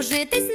одружитись.